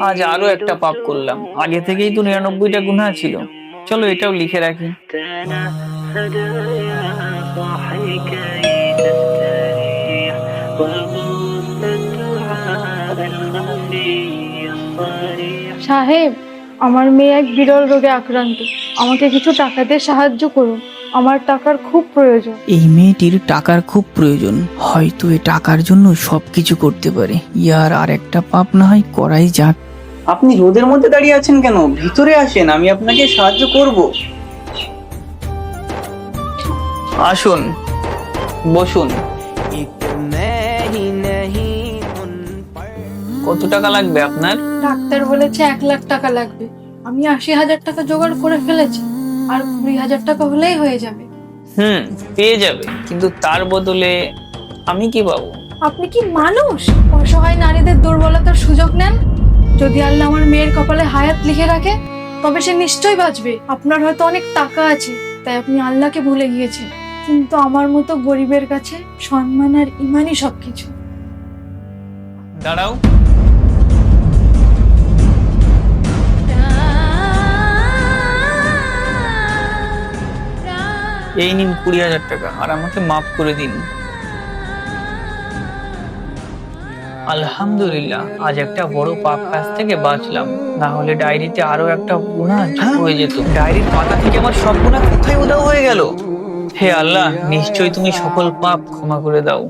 আজ আরও একটা পাপ করলাম। আগে থেকেই তো নিরানব্বইটা গুণা ছিল। চলো এটাও লিখে রাখি। সাহেব, আমার মেয়ে এক বিরল রোগে আক্রান্ত। আমাকে কিছু টাকাতে সাহায্য করুন। আমার টাকার খুব প্রয়োজন। এই মেয়েটির টাকার খুব প্রয়োজন। হয়তো এ টাকার জন্য সবকিছু করতে পারে। ইয়ার আর একটা পাপ না হয় করাই যাক। আপনি রোদের মধ্যে দাঁড়িয়ে আছেন কেন? ভিতরে আসেন আমি আপনাকে সাহায্য করব। আসুন বসুন। কত টাকা লাগবে আপনার? ডাক্তার বলেছে এক লাখ টাকা লাগবে। আমি আশি হাজার টাকা জোগাড় করে ফেলেছি। আর কুড়ি হাজার টাকা হলেই হয়ে যাবে। হুম পেয়ে যাবে। কিন্তু তার বদলে আমি কি পাবো? আপনি কি মানুষ? অসহায় নারীদের দুর্বলতার সুযোগ নেন? যদি আল্লাহ আমার মেয়ের কপালে হায়াত লিখে রাখে তবে সে নিশ্চয়ই বাঁচবে। আপনার হয়তো অনেক টাকা আছে তাই আপনি আল্লাহকে ভুলে গিয়েছেন। কিন্তু আমার মতো গরিবের কাছে সম্মান আর ইমানই সবকিছু। দাঁড়াও। এই নিন কুড়ি হাজার টাকা আর আমাকে মাফ করে দিন। আলহামদুলিল্লাহ আজ একটা বড় পাপ কাজ থেকে বাঁচলাম। না হলে ডায়েরিতে আরও একটা গুণা হয়ে যেত। ডায়েরির পাতা থেকে আমার সব গুণা কোথায় উদাও হয়ে গেল? হে আল্লাহ নিশ্চয়ই তুমি সকল পাপ ক্ষমা করে দাও।